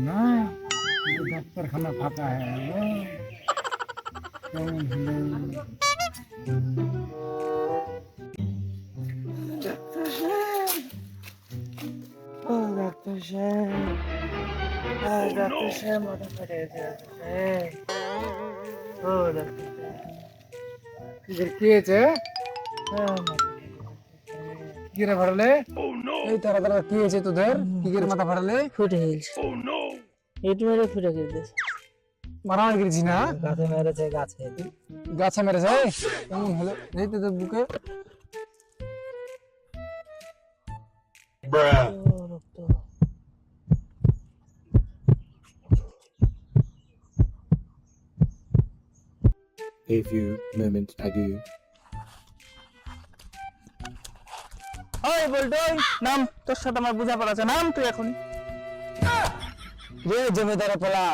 না কিন্তু ডাক্তারখানা ফাঁকা হয়ে গেল কেমন হলো? ও ডাক্তার সাহেব ও ডাক্তার সাহেব মাথা ফেটে গেছে সাহেব ও ডাক্তার সাহেব কি হয়েছে ও মাথা ফেটে গেছে, ডাক্তার সাহেব। কি রে ফাটালে এই তারা তারা কি হয়েছে তোদের? কি করে মাথা ফাটালে ফুটে গেছে ইট মেরে ফুটে গেছে মারামারি করেছি না? গাছে মেরেছে গাছে। গাছে মেরেছে? কেমন হলো এই তো তোর বুকে। ও A few moments ago. ওই বলতো ওই নাম তোর সাথে আমার বোঝাপড়া আছে নাম তুই এখন রে জমিদার পোলা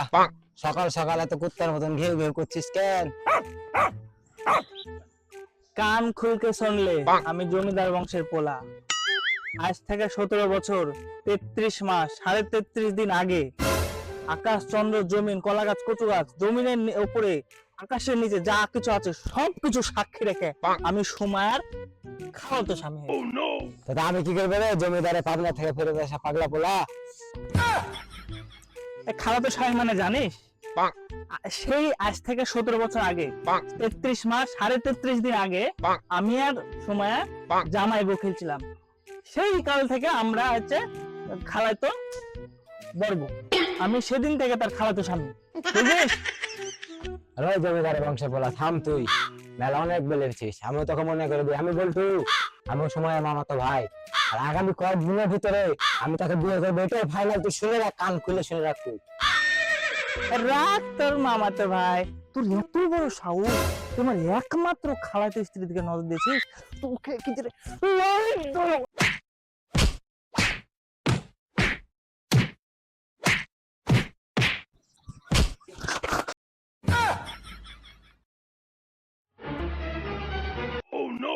সকাল সকাল এত কুত্তার মতন ঘেউ ঘেউ করছিস কেন? কান খুলকে শুনলে আমি জমিদার বংশের পোলা। আজ থেকে সতেরো বছর তেত্রিশ মাস সাড়ে তেত্রিশ দিন আগে আকাশ চন্দ্র জমিন কলা গাছ কচু গাছ জমিনের উপরে আকাশের নিচে যা কিছু আছে সব কিছু সাক্ষী রেখে আমি সময়ের খাওয়াতো স্বামী হয়েছি। তা আমি কি করবে রে? জমিদারে পাবনা থেকে ফেরত আসা পাগলা পোলা। খাওয়াতো স্বামী মানে জানিস? সেই আজ থেকে সতেরো বছর আগে তেত্রিশ মাস সাড়ে তেত্রিশ দিন আগে আমি আর সময় জামাই বউ খেলছিলাম। সেই কাল থেকে আমরা হচ্ছে খালাইতো বর্ব আমি সেদিন থেকে তার খালাতো স্বামী। বুঝিস? রে জমিদারের বংশের পোলা থাম তুই। মেলা অনেক বলেছিস। আমিও তোকে মনে করে দিই। আমি বলতু আমি সময় মামা তো ভাই। আর আগামী কয়েকদিনের ভিতরে আমি তাকে বিয়ে করব। এটাই ফাইনাল তুই শুনে রাখ, কান খুলে শুনে রাখ তুই। রাত তোর মামাতো ভাই। তোর এত বড় সাহস। তোমার একমাত্র খালাতো স্ত্রীর দিকে নজর দিয়েছিস? তোকে কি যে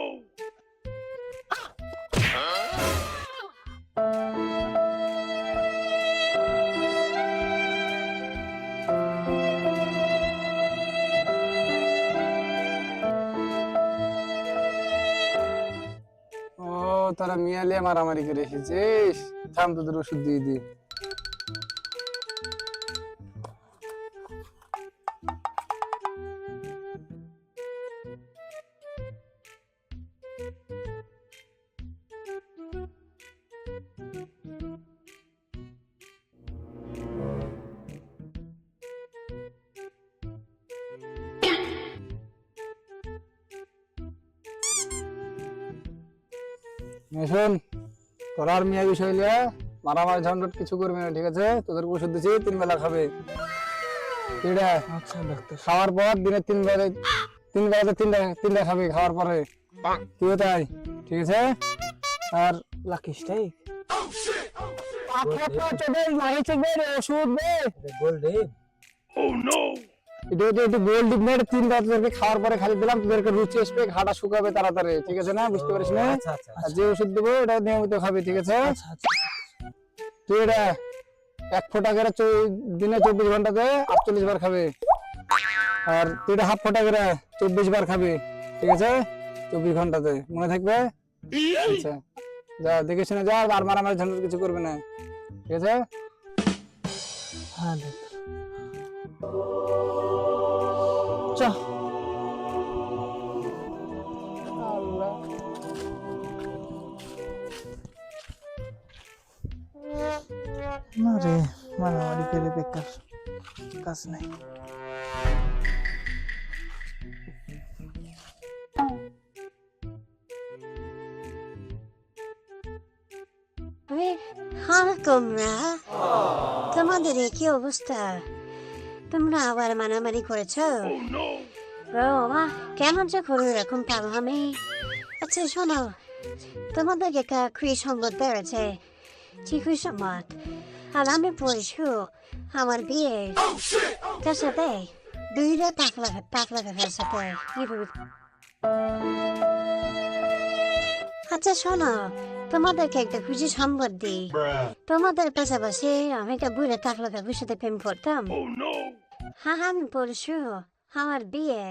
ও তারা মিয়ালে মারামারি করে এসেছিস থাম তোদের ওষুধ দিয়ে দি। শোন তোরা আর মিয়া বিষয় লিয়া মারামারি ঝঞ্ঝট কিছু করবি না ঠিক আছে? তোদের ওষুধ দিচ্ছি তিন বেলা খাবে। তিনটা আচ্ছা ডাক্তার। খাওয়ার পর দিনে তিন বেলা তিন বেলাতে তিনটা তিনটা খাবি খাওয়ার পরে। তুইও তাই ঠিক আছে? আর লাকিস লাকিসটাই ওষুধ বে গোল্ডেন। এটা একটু গোল ডিপ না এটা তিন রাত তোদেরকে খাওয়ার পরে খালি দিলাম তোদেরকে রুচি আসবে ঘাটা শুকাবে তাড়াতাড়ি ঠিক আছে না? বুঝতে পারিস না? আচ্ছা আচ্ছা আর যে ওষুধ দেবো এটা নিয়মিত খাবি ঠিক আছে? আচ্ছা আচ্ছা তুই এটা এক ফোঁটা করে দিনে চব্বিশ ঘন্টাতে আটচল্লিশ বার খাবে। আর তুই এটা হাফ ফোঁটা করে চব্বিশ বার খাবি ঠিক আছে? চব্বিশ ঘন্টাতে মনে থাকবে? আচ্ছা। যা দেখে শুনে যা আর মারামারি ঝঞ্ঝট কিছু করবে না ঠিক আছে? হ্যাঁ ডাক্তার চ না রে মারামারি করে বেকার কাজ নাই আরে হ্যাঁ তোমরা তোমাদের এ কি অবস্থা তোমরা আবার মারামারি করেছ? বাবা কেমন যে করে এরকম পাবো আমি আচ্ছা শোনো, তোমাদের একটা কৃষি সম্পদ বেড়েছে। চিকু সম্পদ আর আমি পড়েছি আমার বিয়ে কার সাথে দুইটা টাকলা টাকলা কাকার সাথে আচ্ছা শোনো তোমাদেরকে একটা খুশি সম্বাদ দিই। তোমাদের পাশাপাশি আমি একটা বুড়ে টাকলা কাকুর সাথে প্রেম করতাম। হ্যাঁ হ্যাঁ আমি পরশু আমার বিয়ে।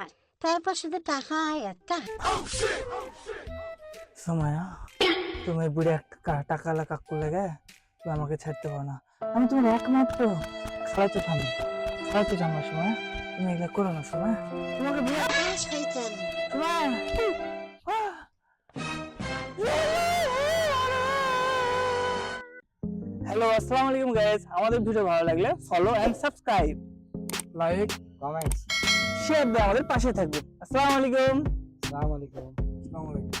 আর তারপর শুধু টাকা একটা। সময়া তুমি বুড়ে একটা টাকা লাগা কাকু লাগে তুমি আমাকে ছাড়তে পারো না। আমি তোমার একমাত্র খেলাতে থামি খেলাতে থামার সময় তুমি এগুলা করো না সময়। তোমাকে বিয়ে শয়তান। হ্যালো আসসালামু আলাইকুম গাইস আমাদের ভিডিও ভালো লাগলে follow and subscribe like comments share দিয়ে আমাদের পাশে থাকবে। আসসালামু আলাইকুম আসসালামু আলাইকুম আসসালামু আলাইকুম